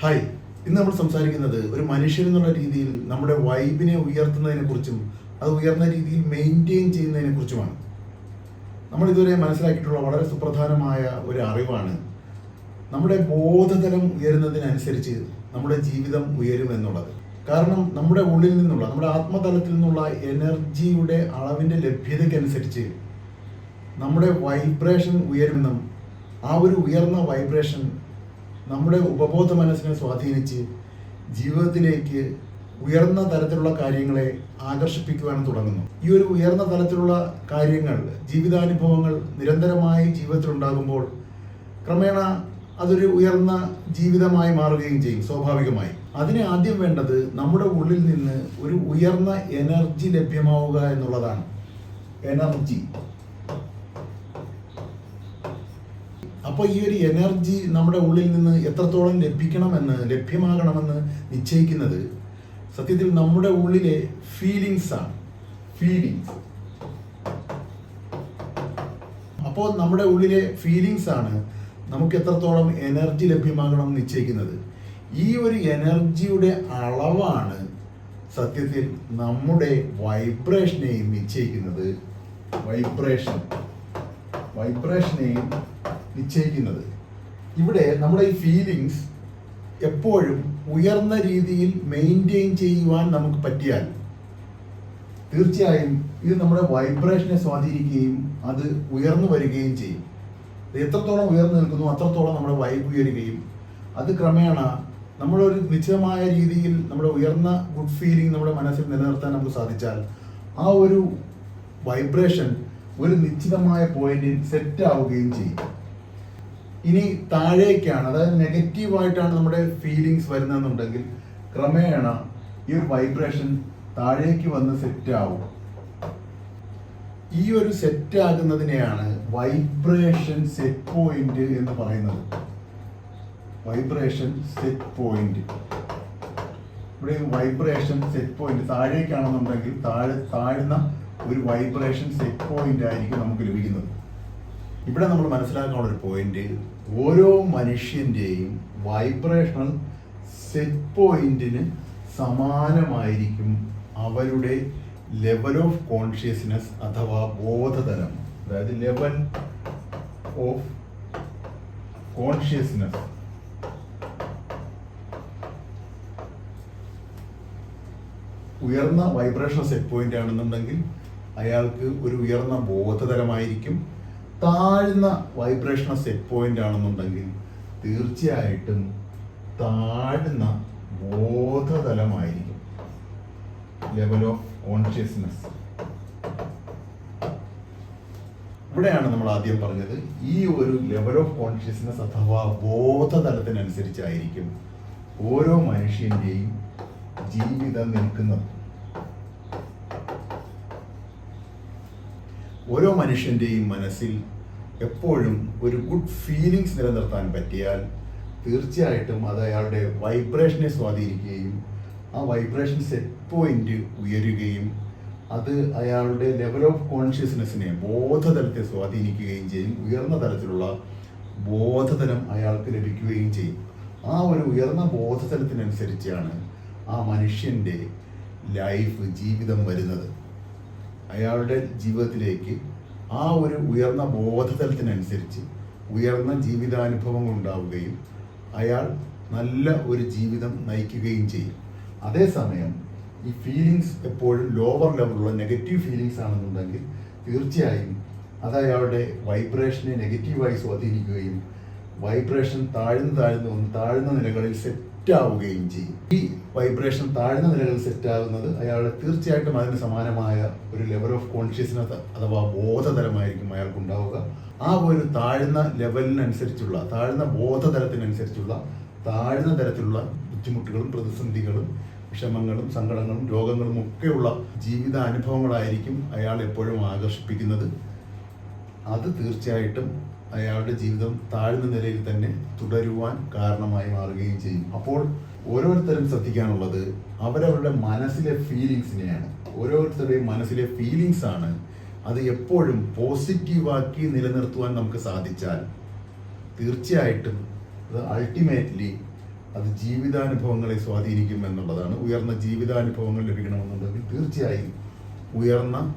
Hi ഇന്ന് നമ്മൾ സംസാരിക്കുന്നത് ഒരു മനുഷ്യൻ എന്നുള്ള രീതിയിൽ നമ്മുടെ വൈബിനെ ഉയർത്തുന്നതിനെ കുറിച്ചും അത് ഉയർന്ന രീതിയിൽ മെയിന്റെയിൻ ചെയ്യുന്നതിനെ കുറിച്ചുമാണ്. നമ്മൾ ഇതുവരെ മനസ്സിലാക്കിയിട്ടുള്ള വളരെ സുപ്രധാനമായ ഒരു അറിവാണ്. നമ്മുടെ ബോധതലം ഉയരുന്നതിനനുസരിച്ച് നമ്മുടെ ജീവിതം ഉയരും എന്നുള്ളത്. കാരണം നമ്മുടെ ഉള്ളിൽ നിന്നുള്ള നമ്മുടെ ആത്മതലത്തിൽ നിന്നുള്ള എനർജിയുടെ അളവിന്റെ ലഭ്യതയ്ക്കനുസരിച്ച് നമ്മുടെ വൈബ്രേഷൻ ഉയരുമെന്നും ആ ഒരു ഉയർന്ന വൈബ്രേഷൻ നമ്മുടെ ഉപബോധ മനസ്സിനെ സ്വാധീനിച്ച് ജീവിതത്തിലേക്ക് ഉയർന്ന തരത്തിലുള്ള കാര്യങ്ങളെ ആകർഷിപ്പിക്കുവാൻ തുടങ്ങുന്നു. ഈ ഒരു ഉയർന്ന തലത്തിലുള്ള കാര്യങ്ങൾ ജീവിതാനുഭവങ്ങൾ നിരന്തരമായി ജീവിതത്തിൽ ഉണ്ടാകുമ്പോൾ ക്രമേണ അതൊരു ഉയർന്ന ജീവിതമായി മാറുകയും ചെയ്യും സ്വാഭാവികമായി. അതിന് ആദ്യം വേണ്ടത് നമ്മുടെ ഉള്ളിൽ നിന്ന് ഒരു ഉയർന്ന എനർജി ലഭ്യമാവുക എന്നുള്ളതാണ്. എനർജി. അപ്പോൾ ഈ ഒരു എനർജി നമ്മുടെ ഉള്ളിൽ നിന്ന് എത്രത്തോളം ലഭിക്കണമെന്ന് ലഭ്യമാകണമെന്ന് നിശ്ചയിക്കുന്നത് സത്യത്തിൽ നമ്മുടെ ഉള്ളിലെ ഫീലിങ്സ് ആണ്. ഫീലിങ്സ് അപ്പോൾ നമ്മുടെ ഉള്ളിലെ ഫീലിങ്സ് ആണ് നമുക്ക് എത്രത്തോളം എനർജി ലഭ്യമാകണം നിശ്ചയിക്കുന്നത്. ഈ ഒരു എനർജിയുടെ അളവാണ് സത്യത്തിൽ നമ്മുടെ വൈബ്രേഷനെയും നിശ്ചയിക്കുന്നത്. വൈബ്രേഷൻ വൈബ്രേഷനെയും നിശ്ചയിക്കുന്നത്. ഇവിടെ നമ്മുടെ ഈ ഫീലിങ്സ് എപ്പോഴും ഉയർന്ന രീതിയിൽ മെയിന്റെയിൻ ചെയ്യുവാൻ നമുക്ക് പറ്റിയാൽ തീർച്ചയായും ഇത് നമ്മുടെ വൈബ്രേഷനെ സ്വാധീനിക്കുകയും അത് ഉയർന്നു വരികയും ചെയ്യും. എത്രത്തോളം ഉയർന്നു നിൽക്കുന്നു അത്രത്തോളം നമ്മുടെ വൈബ് ഉയരുകയും അത് ക്രമേണ നമ്മളൊരു നിശ്ചിതമായ രീതിയിൽ നമ്മുടെ ഉയർന്ന ഗുഡ് ഫീലിംഗ് നമ്മുടെ മനസ്സിൽ നിലനിർത്താൻ നമുക്ക് സാധിച്ചാൽ ആ ഒരു വൈബ്രേഷൻ ഒരു നിശ്ചിതമായ പോയിന്റിൽ സെറ്റ് ആവുകയും ചെയ്യും. ഇനി താഴേക്കാണ് അതായത് നെഗറ്റീവായിട്ടാണ് നമ്മുടെ ഫീലിങ്സ് വരുന്നതെന്നുണ്ടെങ്കിൽ ക്രമേണ ഈ ഒരു വൈബ്രേഷൻ താഴേക്ക് വന്ന് സെറ്റ് ആവും. ഈ ഒരു സെറ്റ് ആകുന്നതിനെയാണ് വൈബ്രേഷൻ സെറ്റ് പോയിന്റ് എന്ന് പറയുന്നത്. വൈബ്രേഷൻ സെറ്റ് പോയിന്റ് ഇവിടെ വൈബ്രേഷൻ സെറ്റ് പോയിന്റ് താഴേക്കാണെന്നുണ്ടെങ്കിൽ താഴെ താഴ്ന്ന ഒരു വൈബ്രേഷൻ സെറ്റ് പോയിന്റ് ആയിരിക്കും നമുക്ക് ലഭിക്കുന്നത്. ഇവിടെ നമ്മൾ മനസ്സിലാക്കാനുള്ള ഒരു പോയിന്റ് ഓരോ മനുഷ്യന്റെയും വൈബ്രേഷണൽ സെറ്റ് പോയിന്റിന് സമാനമായിരിക്കും അവരുടെ ലെവൽ ഓഫ് കോൺഷ്യസ്നെസ് അഥവാ ബോധതലം. അതായത് ലെവൽ ഓഫ് കോൺഷ്യസ്നെസ് ഉയർന്ന വൈബ്രേഷൻ സെറ്റ് പോയിന്റ് ആണെന്നുണ്ടെങ്കിൽ അയാൾക്ക് ഒരു ഉയർന്ന ബോധതലമായിരിക്കും. താഴ്ന്ന വൈബ്രേഷണൽ സെറ്റ് പോയിന്റ് ആണെന്നുണ്ടെങ്കിൽ തീർച്ചയായിട്ടും താഴ്ന്ന ബോധതലമായിരിക്കും. ലെവൽ ഓഫ് കോൺഷ്യസ്നെസ് ഇവിടെയാണ് നമ്മൾ ആദ്യം പറഞ്ഞത് ഈ ഒരു ലെവൽ ഓഫ് കോൺഷ്യസ്നെസ് അഥവാ ബോധതലത്തിനനുസരിച്ചായിരിക്കും ഓരോ മനുഷ്യന്റെയും ജീവിതം നിൽക്കുന്നത്. ഓരോ മനുഷ്യന്റെയും മനസ്സിൽ എപ്പോഴും ഒരു ഗുഡ് ഫീലിങ്സ് നിലനിർത്താൻ പറ്റിയാൽ തീർച്ചയായിട്ടും അത് അയാളുടെ വൈബ്രേഷനെ സ്വാധീനിക്കുകയും ആ വൈബ്രേഷൻസ് സെറ്റ് പോയിന്റ് ഉയരുകയും അത് അയാളുടെ ലെവൽ ഓഫ് കോൺഷ്യസ്നെസ്സിനെ ബോധതലത്തെ സ്വാധീനിക്കുകയും ചെയ്യും. ഉയർന്ന തലത്തിലുള്ള ബോധതലം അയാൾക്ക് ലഭിക്കുകയും ചെയ്യും. ആ ഒരു ഉയർന്ന ബോധതലത്തിനനുസരിച്ചാണ് ആ മനുഷ്യന്റെ ലൈഫ് ജീവിതം വരുന്നത്. അയാളുടെ ജീവിതത്തിലേക്ക് ആ ഒരു ഉയർന്ന ബോധതലത്തിനനുസരിച്ച് ഉയർന്ന ജീവിതാനുഭവങ്ങൾ ഉണ്ടാവുകയും അയാൾ നല്ല ഒരു ജീവിതം നയിക്കുകയും ചെയ്യും. അതേസമയം ഈ ഫീലിങ്സ് എപ്പോഴും ലോവർ ലെവലുള്ള നെഗറ്റീവ് ഫീലിങ്സ് ആണെന്നുണ്ടെങ്കിൽ തീർച്ചയായും അത് അയാളുടെ വൈബ്രേഷനെ നെഗറ്റീവായി സ്വാധീനിക്കുകയും വൈബ്രേഷൻ താഴ്ന്നു താഴ്ന്നു വന്ന് താഴ്ന്ന നിലകളിൽ സെറ്റ് ആവുകയും ചെയ്യും. ഈ വൈബ്രേഷൻ താഴ്ന്ന നിലകളിൽ സെറ്റ് ആകുന്നത് അയാളുടെ തീർച്ചയായിട്ടും അതിന് സമാനമായ ഒരു ലെവൽ ഓഫ് കോൺഷ്യസ്നെസ് അഥവാ ബോധതലമായിരിക്കും അയാൾക്ക് ഉണ്ടാവുക ആ ഒരു താഴ്ന്ന ലെവലിനനുസരിച്ചുള്ള താഴ്ന്ന ബോധതലത്തിനനുസരിച്ചുള്ള താഴ്ന്ന തരത്തിലുള്ള ബുദ്ധിമുട്ടുകളും പ്രതിസന്ധികളും വിഷമങ്ങളും സങ്കടങ്ങളും രോഗങ്ങളും ഒക്കെയുള്ള ജീവിത അനുഭവങ്ങളായിരിക്കും അയാൾ എപ്പോഴും ആകർഷിപ്പിക്കുന്നത്. അത് തീർച്ചയായിട്ടും അയാളുടെ ജീവിതം താഴ്ന്ന നിലയിൽ തന്നെ തുടരുവാൻ കാരണമായി മാറുകയും ചെയ്യും. അപ്പോൾ ഓരോരുത്തരും ശ്രദ്ധിക്കാനുള്ളത് അവരവരുടെ മനസ്സിലെ ഫീലിങ്സിനെയാണ് ഓരോരുത്തരുടെയും മനസ്സിലെ ഫീലിങ്സ് ആണ് അത് എപ്പോഴും പോസിറ്റീവാക്കി നിലനിർത്തുവാൻ നമുക്ക് സാധിച്ചാൽ തീർച്ചയായിട്ടും അത് അൾട്ടിമേറ്റ്ലി അത് ജീവിതാനുഭവങ്ങളെ സ്വാധീനിക്കും എന്നുള്ളതാണ്. ഉയർന്ന ജീവിതാനുഭവങ്ങൾ ലഭിക്കണമെന്നുണ്ടെങ്കിൽ തീർച്ചയായും ഉയർന്ന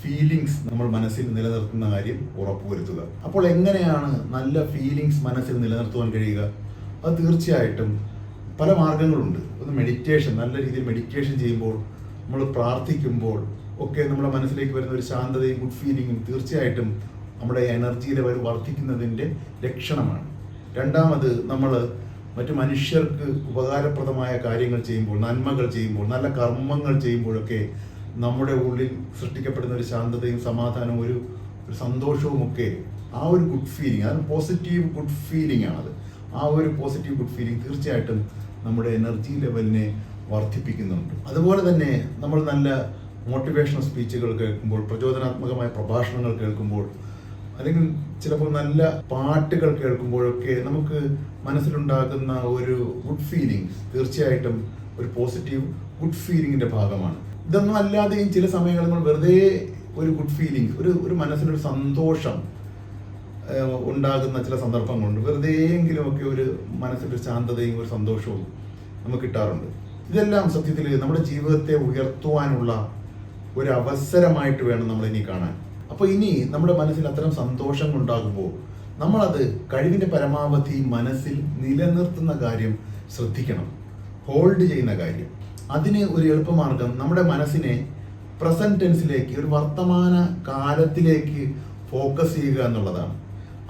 ഫീലിങ്സ് നമ്മൾ മനസ്സിൽ നിലനിർത്തുന്ന കാര്യം ഉറപ്പുവരുത്തുക. അപ്പോൾ എങ്ങനെയാണ് നല്ല ഫീലിങ്സ് മനസ്സിൽ നിലനിർത്തുവാൻ കഴിയുക? അത് തീർച്ചയായിട്ടും പല മാർഗങ്ങളുണ്ട്. ഒന്ന് മെഡിറ്റേഷൻ നല്ല രീതിയിൽ മെഡിറ്റേഷൻ ചെയ്യുമ്പോൾ നമ്മൾ പ്രാർത്ഥിക്കുമ്പോൾ ഒക്കെ നമ്മുടെ മനസ്സിലേക്ക് വരുന്ന ഒരു ശാന്തതയും ഗുഡ് ഫീലിങ്ങും തീർച്ചയായിട്ടും നമ്മുടെ എനർജി ലെവൽ വർദ്ധിക്കുന്നതിന്റെ ലക്ഷണമാണ്. രണ്ടാമത് നമ്മൾ മറ്റു മനുഷ്യർക്ക് ഉപകാരപ്രദമായ കാര്യങ്ങൾ ചെയ്യുമ്പോൾ നന്മകൾ ചെയ്യുമ്പോൾ നല്ല കർമ്മങ്ങൾ ചെയ്യുമ്പോഴൊക്കെ നമ്മുടെ ഉള്ളിൽ സൃഷ്ടിക്കപ്പെടുന്ന ഒരു ശാന്തതയും സമാധാനവും ഒരു ഒരു സന്തോഷവും ഒക്കെ ആ ഒരു ഗുഡ് ഫീലിംഗ് അത് പോസിറ്റീവ് ഗുഡ് ഫീലിംഗ് ആണത്. ആ ഒരു പോസിറ്റീവ് ഗുഡ് ഫീലിംഗ് തീർച്ചയായിട്ടും നമ്മുടെ എനർജി ലെവലിനെ വർദ്ധിപ്പിക്കുന്നുണ്ട്. അതുപോലെ തന്നെ നമ്മൾ നല്ല മോട്ടിവേഷണൽ സ്പീച്ചുകൾ കേൾക്കുമ്പോൾ പ്രചോദനാത്മകമായ പ്രഭാഷണങ്ങൾ കേൾക്കുമ്പോൾ അല്ലെങ്കിൽ ചിലപ്പോൾ നല്ല പാട്ടുകൾ കേൾക്കുമ്പോഴൊക്കെ നമുക്ക് മനസ്സിലുണ്ടാകുന്ന ഒരു ഗുഡ് ഫീലിംഗ് തീർച്ചയായിട്ടും ഒരു പോസിറ്റീവ് ഗുഡ് ഫീലിംഗിന്റെ ഭാഗമാണ്. ഇതൊന്നും അല്ലാതെയും ചില സമയങ്ങളിൽ നമ്മൾ വെറുതെ ഒരു ഗുഡ് ഫീലിംഗ് ഒരു ഒരു മനസ്സിനൊരു സന്തോഷം ഉണ്ടാകുന്ന ചില സന്ദർഭങ്ങളുണ്ട്. വെറുതെ എങ്കിലുമൊക്കെ ഒരു മനസ്സിന്റെ ശാന്തതയും ഒരു സന്തോഷവും നമുക്ക് കിട്ടാറുണ്ട്. ഇതെല്ലാം സത്യത്തിൽ നമ്മുടെ ജീവിതത്തെ ഉയർത്തുവാനുള്ള ഒരു അവസരമായിട്ട് വേണം നമ്മൾ ഇനി കാണാൻ. അപ്പോൾ ഇനി നമ്മുടെ മനസ്സിൽ അത്തരം സന്തോഷങ്ങൾ ഉണ്ടാകുമ്പോൾ നമ്മളത് കഴിവിന്റെ പരമാവധി മനസ്സിൽ നിലനിർത്തുന്ന കാര്യം ശ്രദ്ധിക്കണം. ഹോൾഡ് ചെയ്യുന്ന കാര്യം. അതിന് ഒരു എളുപ്പമാർഗം നമ്മുടെ മനസ്സിനെ പ്രസന്റ് ടെൻസിലേക്ക് ഒരു വർത്തമാന കാലത്തിലേക്ക് ഫോക്കസ് ചെയ്യുക എന്നുള്ളതാണ്.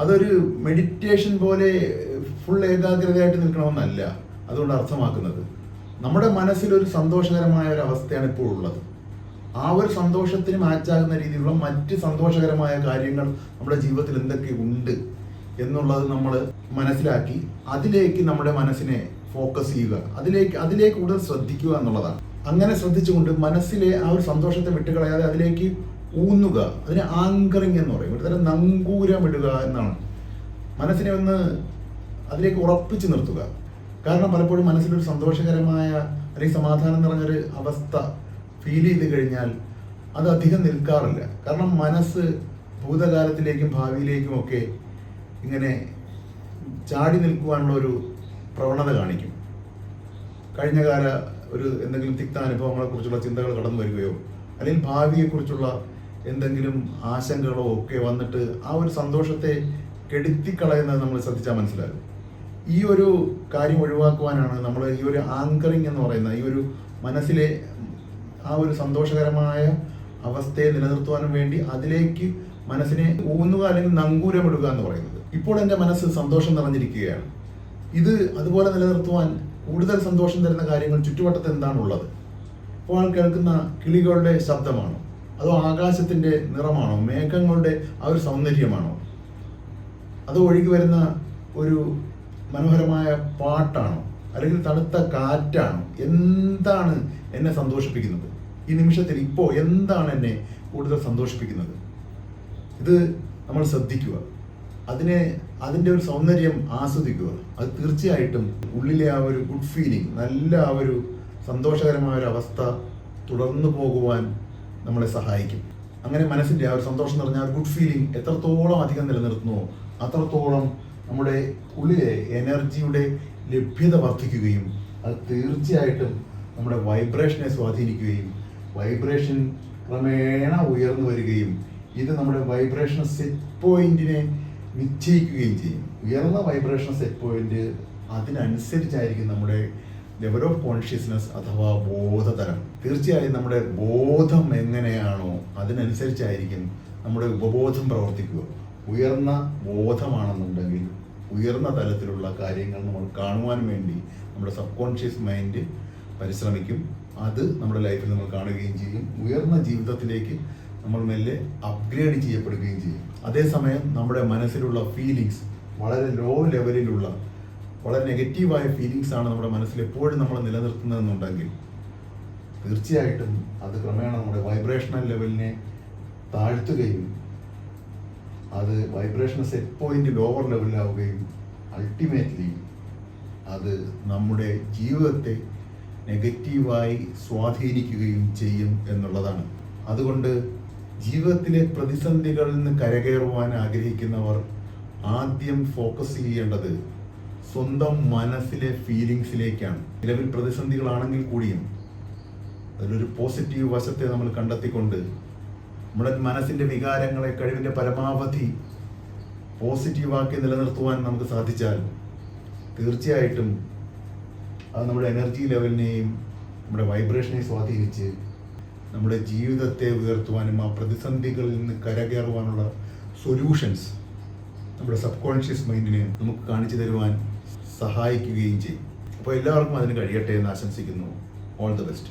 അതൊരു മെഡിറ്റേഷൻ പോലെ ഫുൾ ഏകാഗ്രതയായിട്ട് നിൽക്കണമെന്നല്ല അതുകൊണ്ട് അർത്ഥമാക്കുന്നത്. നമ്മുടെ മനസ്സിൽ ഒരു സന്തോഷകരമായ ഒരു അവസ്ഥയാണ് ഇപ്പോൾ ഉള്ളത്. ആ ഒരു സന്തോഷത്തിന് മാച്ചാകുന്ന രീതിയിലുള്ള മറ്റ് സന്തോഷകരമായ കാര്യങ്ങൾ നമ്മുടെ ജീവിതത്തിൽ എന്തൊക്കെ ഉണ്ട് എന്നുള്ളത് നമ്മൾ മനസ്സിലാക്കി അതിലേക്ക് നമ്മുടെ മനസ്സിനെ ഫോക്കസ് ചെയ്യുക. അതിലേക്ക് അതിലേക്ക് കൂടുതൽ ശ്രദ്ധിക്കുക എന്നുള്ളതാണ്. അങ്ങനെ ശ്രദ്ധിച്ചുകൊണ്ട് മനസ്സിലെ ആ ഒരു സന്തോഷത്തെ വിട്ടുകളയാതെ അതിലേക്ക് ഊന്നുക. അതിന് ആങ്കറിങ് എന്ന് പറയും. ഒരു തരം നങ്കൂരമിടുക എന്നാണ്. മനസ്സിനെ ഒന്ന് അതിലേക്ക് ഉറപ്പിച്ചു നിർത്തുക. കാരണം പലപ്പോഴും മനസ്സിലൊരു സന്തോഷകരമായ അല്ലെങ്കിൽ സമാധാനം നിറഞ്ഞൊരു അവസ്ഥ ഫീൽ ചെയ്ത് കഴിഞ്ഞാൽ അത് അധികം നിൽക്കാറില്ല. കാരണം മനസ്സ് ഭൂതകാലത്തിലേക്കും ഭാവിയിലേക്കും ഒക്കെ ഇങ്ങനെ ചാടി നിൽക്കുവാനുള്ള ഒരു പ്രവണത കാണിക്കും. കഴിഞ്ഞ കാല ഒരു എന്തെങ്കിലും തിക്ത അനുഭവങ്ങളെക്കുറിച്ചുള്ള ചിന്തകൾ കടന്നു വരികയോ അല്ലെങ്കിൽ ഭാവിയെക്കുറിച്ചുള്ള എന്തെങ്കിലും ആശങ്കകളോ ഒക്കെ വന്നിട്ട് ആ ഒരു സന്തോഷത്തെ കെടുത്തിക്കളയുന്നത് നമ്മൾ ശ്രദ്ധിച്ചാൽ മനസ്സിലാകും. ഈ ഒരു കാര്യം ഒഴിവാക്കുവാനാണ് നമ്മൾ ഈ ഒരു ആങ്കറിങ് എന്ന് പറയുന്ന ഈ ഒരു മനസ്സിലെ ആ ഒരു സന്തോഷകരമായ അവസ്ഥയെ നിലനിർത്തുവാനും വേണ്ടി അതിലേക്ക് മനസ്സിനെ ഊന്നുക അല്ലെങ്കിൽ നങ്കൂരമിടുക എന്ന് പറയുന്നത്. ഇപ്പോൾ എന്റെ മനസ്സ് സന്തോഷം നിറഞ്ഞിരിക്കുകയാണ്. ഇത് അതുപോലെ നിലനിർത്തുവാൻ കൂടുതൽ സന്തോഷം തരുന്ന കാര്യങ്ങൾ ചുറ്റുവട്ടത്ത് എന്താണുള്ളത്? ഇപ്പോൾ കേൾക്കുന്ന കിളികളുടെ ശബ്ദമാണോ? അതോ ആകാശത്തിന്റെ നിറമാണോ? മേഘങ്ങളുടെ ആ ഒരു സൗന്ദര്യമാണോ? അതോ ഒഴുകി വരുന്ന ഒരു മനോഹരമായ പാട്ടാണോ? അല്ലെങ്കിൽ തണുത്ത കാറ്റാണോ? എന്താണ് എന്നെ സന്തോഷിപ്പിക്കുന്നത്? ഈ നിമിഷത്തിൽ ഇപ്പോൾ എന്താണ് എന്നെ കൂടുതൽ സന്തോഷിപ്പിക്കുന്നത്? ഇത് നമ്മൾ ശ്രദ്ധിക്കുക. അതിനെ അതിന്റെ ഒരു സൗന്ദര്യം ആസ്വദിക്കുക. അത് തീർച്ചയായിട്ടും ഉള്ളിലെ ആ ഒരു ഗുഡ് ഫീലിംഗ് നല്ല ആ ഒരു സന്തോഷകരമായ ഒരു അവസ്ഥ തുടർന്നു പോകുവാൻ നമ്മളെ സഹായിക്കും. അങ്ങനെ മനസ്സിന്റെ ആ ഒരു സന്തോഷം നിറഞ്ഞ ആ ഒരു ഗുഡ് ഫീലിംഗ് എത്രത്തോളം അധികം നിലനിർത്തുന്നുവോ അത്രത്തോളം നമ്മുടെ ഉള്ളിലെ എനർജിയുടെ ലഭ്യത വർദ്ധിക്കുകയും അത് തീർച്ചയായിട്ടും നമ്മുടെ വൈബ്രേഷനെ സ്വാധീനിക്കുകയും വൈബ്രേഷൻ ക്രമേണ ഉയർന്നു വരികയും ഇത് നമ്മുടെ വൈബ്രേഷൻ സെറ്റ് പോയിന്റിനെ നിശ്ചയിക്കുകയും ചെയ്യും. ഉയർന്ന വൈബ്രേഷൻ സെറ്റ് പോയിന്റ് അതിനനുസരിച്ചായിരിക്കും നമ്മുടെ ലെവൽ ഓഫ് കോൺഷ്യസ്നസ് അഥവാ ബോധതരം തീർച്ചയായും നമ്മുടെ ബോധം എങ്ങനെയാണോ അതിനനുസരിച്ചായിരിക്കും നമ്മുടെ ഉപബോധം പ്രവർത്തിക്കുക. ഉയർന്ന ബോധമാണെന്നുണ്ടെങ്കിൽ ഉയർന്ന തലത്തിലുള്ള കാര്യങ്ങൾ നമ്മൾ കാണുവാൻ വേണ്ടി നമ്മുടെ സബ് കോൺഷ്യസ് മൈൻഡ് പരിശ്രമിക്കും. അത് നമ്മുടെ ലൈഫിൽ നമ്മൾ കാണുകയും ചെയ്യും. ഉയർന്ന ജീവിതത്തിലേക്ക് നമ്മൾ മെല്ലെ അപ്ഗ്രേഡ് ചെയ്യപ്പെടുകയും ചെയ്യും. അതേസമയം നമ്മുടെ മനസ്സിലുള്ള ഫീലിങ്സ് വളരെ ലോ ലെവലിലുള്ള വളരെ നെഗറ്റീവായ ഫീലിങ്സ് ആണ് നമ്മുടെ മനസ്സിൽ എപ്പോഴും നമ്മൾ നിലനിർത്തുന്നതെന്നുണ്ടെങ്കിൽ തീർച്ചയായിട്ടും അത് ക്രമേണ നമ്മുടെ വൈബ്രേഷണൽ ലെവലിനെ താഴ്ത്തുകയും അത് വൈബ്രേഷൻ സെറ്റ് പോയിന്റ് ലോവർ ലെവലിലാവുകയും അൾട്ടിമേറ്റ്ലി അത് നമ്മുടെ ജീവിതത്തെ നെഗറ്റീവായി സ്വാധീനിക്കുകയും ചെയ്യും എന്നുള്ളതാണ്. അതുകൊണ്ട് ജീവിതത്തിലെ പ്രതിസന്ധികളിൽ നിന്ന് കരകയറുവാൻ ആഗ്രഹിക്കുന്നവർ ആദ്യം ഫോക്കസ് ചെയ്യേണ്ടത് സ്വന്തം മനസ്സിലെ ഫീലിങ്സിലേക്കാണ് നിലവിൽ പ്രതിസന്ധികളാണെങ്കിൽ കൂടിയും അതിലൊരു പോസിറ്റീവ് വശത്തെ നമ്മൾ കണ്ടെത്തിക്കൊണ്ട് നമ്മുടെ മനസ്സിന്റെ വികാരങ്ങളെ കഴിവിന്റെ പരമാവധി പോസിറ്റീവാക്കി നിലനിർത്തുവാൻ നമുക്ക് സാധിച്ചാൽ തീർച്ചയായിട്ടും അത് നമ്മുടെ എനർജി ലെവലിനെയും നമ്മുടെ വൈബ്രേഷനെ സ്വാധീനിച്ച് നമ്മുടെ ജീവിതത്തെ ഉയർത്തുവാനും ആ പ്രതിസന്ധികളിൽ നിന്ന് കരകയറുവാനുള്ള സൊല്യൂഷൻസ് നമ്മുടെ സബ് കോൺഷ്യസ് മൈൻഡിനെ നമുക്ക് കാണിച്ചു തരുവാൻ സഹായിക്കുകയും ചെയ്യും. അപ്പോൾ എല്ലാവർക്കും അതിന് കഴിയട്ടെ എന്ന് ആശംസിക്കുന്നു. All the best